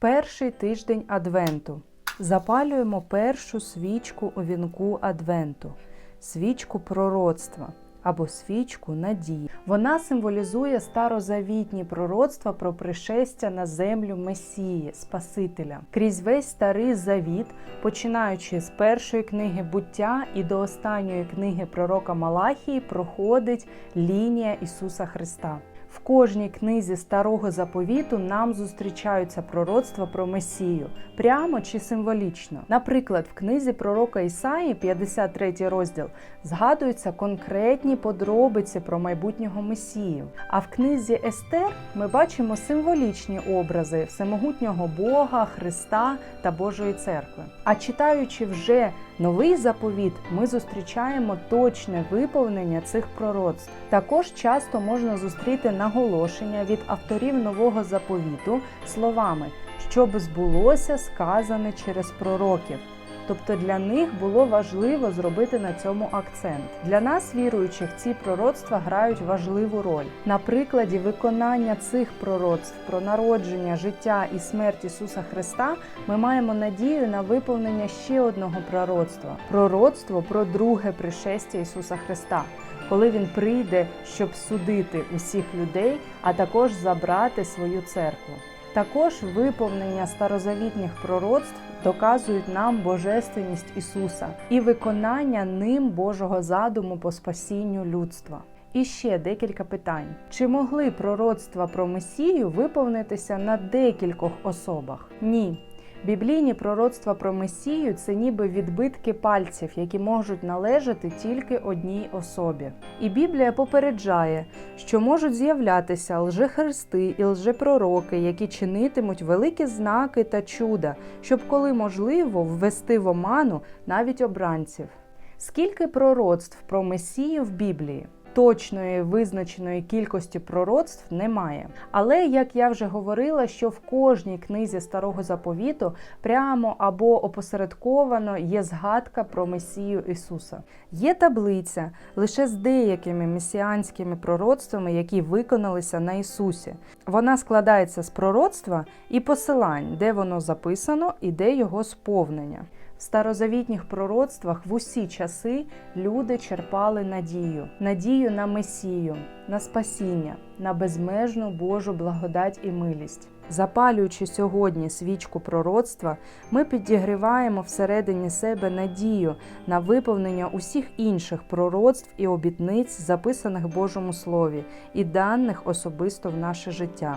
Перший тиждень Адвенту. Запалюємо першу свічку у вінку Адвенту, свічку пророцтва або свічку надії. Вона символізує старозавітні пророцтва про пришестя на землю Месії, Спасителя. Крізь весь старий завіт, починаючи з першої книги буття і до останньої книги пророка Малахії, проходить лінія Ісуса Христа. В кожній книзі старого заповіту нам зустрічаються пророцтва про Месію, прямо чи символічно. Наприклад, в книзі пророка Ісаї, 53 розділ, згадуються конкретні подробиці про майбутнього Месію. А в книзі Естер ми бачимо символічні образи всемогутнього Бога, Христа та Божої церкви. А читаючи вже новий заповіт, ми зустрічаємо точне виповнення цих пророцтв. Також часто можна зустріти наголошення від авторів нового заповіту словами, щоб збулося сказане через пророків. Тобто для них було важливо зробити на цьому акцент. Для нас, віруючих, ці пророцтва грають важливу роль. На прикладі виконання цих пророцтв про народження, життя і смерть Ісуса Христа ми маємо надію на виповнення ще одного пророцтва пророцтво про друге пришестя Ісуса Христа. Коли він прийде, щоб судити усіх людей, а також забрати свою церкву. Також виповнення старозавітніх пророцтв доказують нам божественність Ісуса і виконання ним Божого задуму по спасінню людства. І ще декілька питань: чи могли пророцтва про Месію виповнитися на декількох особах? Ні. Біблійні пророцтва про Месію це ніби відбитки пальців, які можуть належати тільки одній особі. І Біблія попереджає, що можуть з'являтися лжехристи і лжепророки, які чинитимуть великі знаки та чуда, щоб, коли можливо, ввести в оману навіть обранців. Скільки пророцтв про Месію в Біблії? Точної визначеної кількості пророцтв немає. Але як я вже говорила, що в кожній книзі старого заповіту прямо або опосередковано є згадка про Месію Ісуса. Є таблиця лише з деякими месіанськими пророцтвами, які виконалися на Ісусі. Вона складається з пророцтва і посилань, де воно записано і де його сповнення. В старозавітніх пророцтвах в усі часи люди черпали надію, надію на Месію, на спасіння, на безмежну Божу благодать і милість. Запалюючи сьогодні свічку пророцтва, ми підігріваємо всередині себе надію на виповнення усіх інших пророцтв і обітниць, записаних в Божому Слові, і даних особисто в наше життя.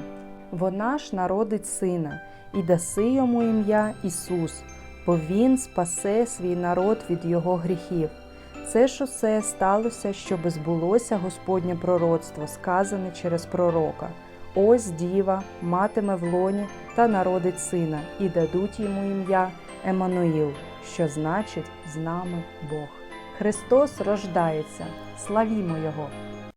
Вона ж народить сина, і даси йому ім'я Ісус бо Він спасе свій народ від його гріхів. Це ж усе сталося, щоби збулося Господнє пророцтво, сказане через пророка. Ось діва матиме в лоні та народить сина, і дадуть йому ім'я Еммануїл, що значить з нами Бог. Христос рождається, славімо Його!